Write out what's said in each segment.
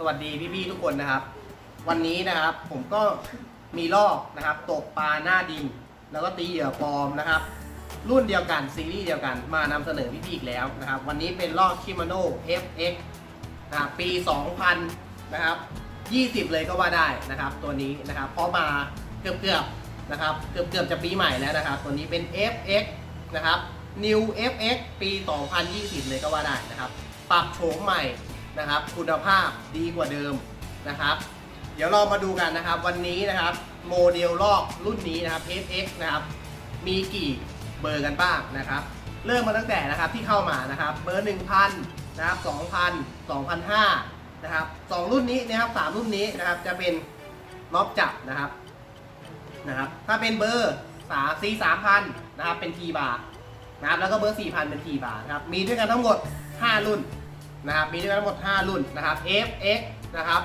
สวัสดีพี่ๆทุกคนนะครับ วันนี้นะครับผมก็มีลอกนะครับตกปลาหน้าดิน แล้วก็ตีเหยื่อปลอมนะครับ รุ่นเดียวกันซีรีส์เดียวกันมานำเสนอพี่ๆอีกแล้วนะครับ วันนี้เป็นลอกชิมาโน่ FX นะครับปี 2000 นะครับ 20 เลยก็ว่าได้นะครับ ตัวนี้นะครับเพราะมาเกือบๆนะครับเกือบๆจะปีใหม่แล้วนะครับ ตัวนี้เป็น FX นะครับ New FX ปี 2020 เลยก็ว่าได้นะครับ ปรับโฉมใหม่ นะครับ คุณภาพดีกว่าเดิมนะครับ เดี๋ยวเรามาดูกันนะครับ วันนี้นะครับ โมเดลลอกรุ่นนี้นะครับ FX นะครับ มีกี่เบอร์กันบ้างนะครับ เริ่มมาตั้งแต่นะครับที่เข้ามานะครับ เบอร์ 1,000 นะครับ 2,000 2,500นะครับสองรุ่นนี้นะครับสามรุ่นนี้นะครับจะเป็นล็อบจับนะครับนะครับถ้าเป็นเบอร์สาซีสามพันนะครับเป็นทีบาร์นะครับแล้วก็เบอร์สี่พันเป็นทีบาร์นะครับมีด้วยกันทั้งหมด 5 รุ่น นะครับมีด้วยกันทั้งหมด 5 รุ่นนะครับ FX นะครับ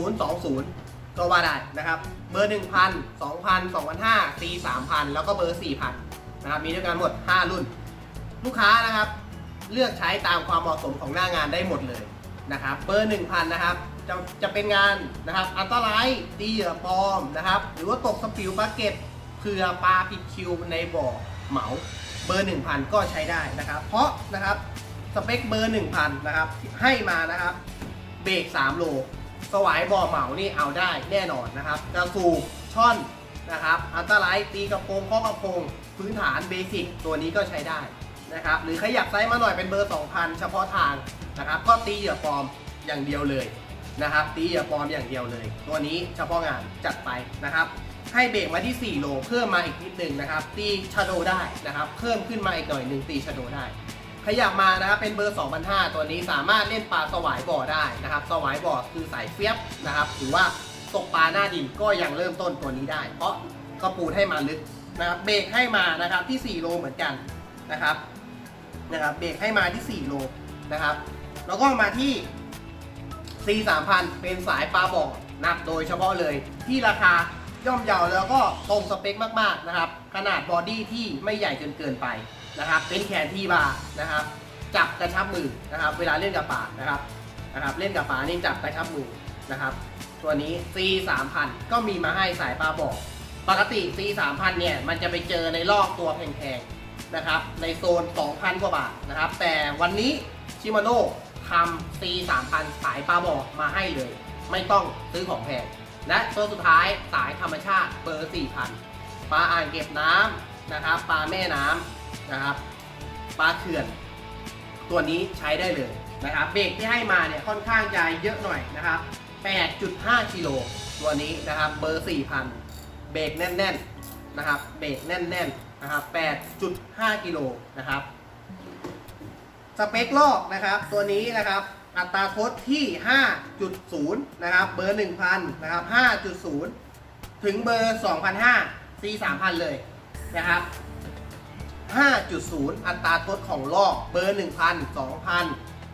2020 ก็ว่าได้นะครับ เบอร์ 1,000 2,000 2,500 C 3,000 แล้วก็เบอร์ 4,000 นะครับ มีด้วยกันหมด 5 รุ่น ลูกค้านะครับ เลือกใช้ตามความเหมาะสมของหน้างานได้หมดเลยนะครับ เบอร์ 1,000 นะครับ จะจะเป็นงานนะครับ อันตรายตีเหยื่อปลอมนะครับ หรือว่าตกสปิวปลาเก็ตเผื่อปลาผิดคิวในบ่อเหมา เบอร์ 1,000 ก็ใช้ได้นะครับ เพราะนะครับ สเปคเบอร์ 1,000 นะครับ ให้มานะครับ เบรก3 โล สวายบ่อเหมานี่เอาได้แน่นอนนะครับกระสูบช่อนนะครับอันตรายตีกระโปรงข้อกระโปรงพื้นฐานเบสิกตัวนี้ก็ใช้ได้นะครับหรือขยับไซส์มาหน่อยเป็นเบอร์ 2,000 เฉพาะทางนะครับก็ตีเหยื่อปลอมอย่างเดียวเลยนะครับตีเหยื่อปลอมอย่างเดียวเลย ตัวนี้เฉพาะงานจัดไปนะครับให้เบรกมาที่ 4 โลเพิ่มมาอีกนิดนึงนะครับ ตีชาโดได้นะครับ เพิ่มขึ้นมาอีกหน่อยหนึ่งตีชาโดได้ ขยับมานะครับเป็นเบอร์ 2005 ตัวนี้สามารถเล่นปลาสวายบ่อได้นะครับ สวายบ่อคือสายเฟียบนะครับหรือว่าตกปลาหน้าดินก็ยังเริ่มต้นตัวนี้ได้ เพราะกระปูนให้มาลึกนะครับเบรกให้มานะครับที่ 4 โลเหมือนกันนะครับนะครับเบรกให้มาที่ 4 โลนะครับ แล้วก็มาที่ C 3000เป็นสายปลาบ่อนับโดยเฉพาะเลยที่ราคาย่อมเยาแล้วก็ตรงสเปคมากๆนะครับ ขนาดบอดี้ที่ไม่ใหญ่จนเกินไป นะครับเป็นแขนที่บานะครับ จับกระชับมือนะครับ เวลาเล่นกับปลานะครับนะครับ เล่นกับปลานี่จับกระชับมือนะครับ ตัวนี้ C 3 0 0 ก็มีมาให้สายปลาบ่อปกติ C 3 0 0เนี่ยมันจะไปเจอในลอกตัวแพงๆนะครับ ในโซน 2,000 กว่าบาทนะครับ แต่วันนี้ชิมาโน่ทำ C 3 0 0สายปลาบ่อมาให้เลย ไม่ต้องซื้อของแพงและตัวสุดท้ายสายธรรมชาติเบอร์ 4,000 ปลาอ่างเก็บน้ำนะครับ ปลาแม่น้ำ นะครับปลาเขื่อน ตัวนี้ใช้ได้เลยนะครับเบรกที่ให้มาเนี่ยค่อนข้างจะเยอะหน่อยนะครับ 8.5กิโลตัวนี้นะครับเบอร์4,000 เบรกแน่นๆนะครับเบรกแน่นๆนะครับ 8.5กิโลนะครับสเปคลอกนะครับตัวนี้นะครับอัตราโคดที่ 5.0 นะครับ เบอร์ 1,000 นะครับ 5.0 ถึงเบอร์ 2,500 C 3,000 เลยนะครับ 5.0 อัตราทดของลอกเบอร์ 1,000 2,000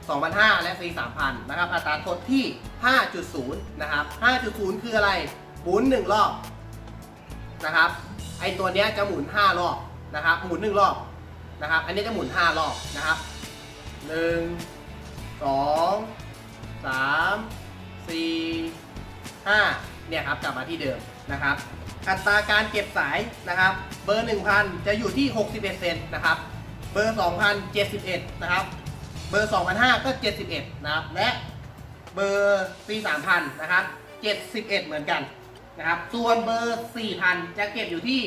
2,500 และ C 3,000นะครับ อัตราทดที่ 5.0 นะครับ 5.0 คืออะไร หมุน 1 รอบนะครับ ไอตัวเนี้ยจะหมุน 5 รอบนะครับ หมุน 1 รอบนะครับ อันนี้จะหมุน 5 รอบนะครับ 1 2 3 4 5เนี่ยครับ กลับมาที่เดิมนะครับ อัตราการเก็บสายนะครับ เบอร์ 1,000 จะอยู่ที่ 61 เซนนะครับ เบอร์ 2,000 71 นะครับ เบอร์ 2,500 ก็ 71 นะครับ และเบอร์4,300 นะครับ 71 เหมือนกันนะครับ ส่วนเบอร์ 4,000 จะเก็บอยู่ที่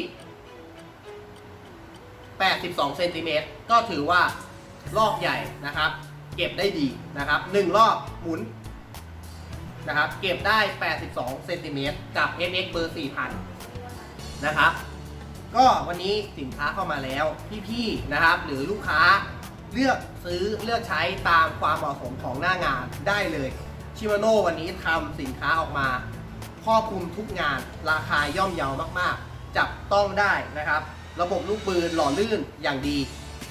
82 เซนติเมตร ก็ถือว่า รอบใหญ่นะครับ เก็บได้ดีนะครับ 1 รอบหมุนนะครับ เก็บได้ 82 เซนติเมตรกับ FX เบอร์ 4,000 นะครับ ก็วันนี้สินค้าเข้ามาแล้วพี่ๆนะครับ หรือลูกค้าเลือกซื้อเลือกใช้ตามความเหมาะสมของหน้างานได้เลยชิมาโน่วันนี้ทำสินค้าออกมาครอบคลุมทุกงานราคาย่อมเยาวมากๆ จับต้องได้นะครับ ระบบลูกปืนหล่อลื่นอย่างดี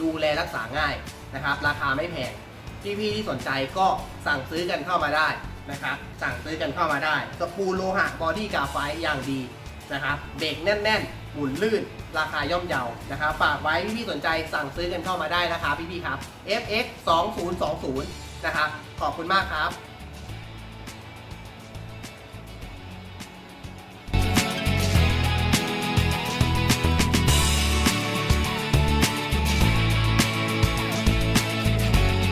ดูแลรักษาง่ายนะครับ ราคาไม่แพงพี่ๆที่สนใจก็สั่งซื้อกันเข้ามาได้นะครับ สั่งซื้อกันเข้ามาได้สปูโลหะบอดี้กาไฟอย่างดี นะครับเบรกแน่นๆหมุนลื่น ราคาย่อมเยานะครับฝากไว้พี่ๆสนใจสั่งซื้อกันเข้ามาได้นะครับพี่ๆครับ FX 2020นะครับขอบคุณมากครับ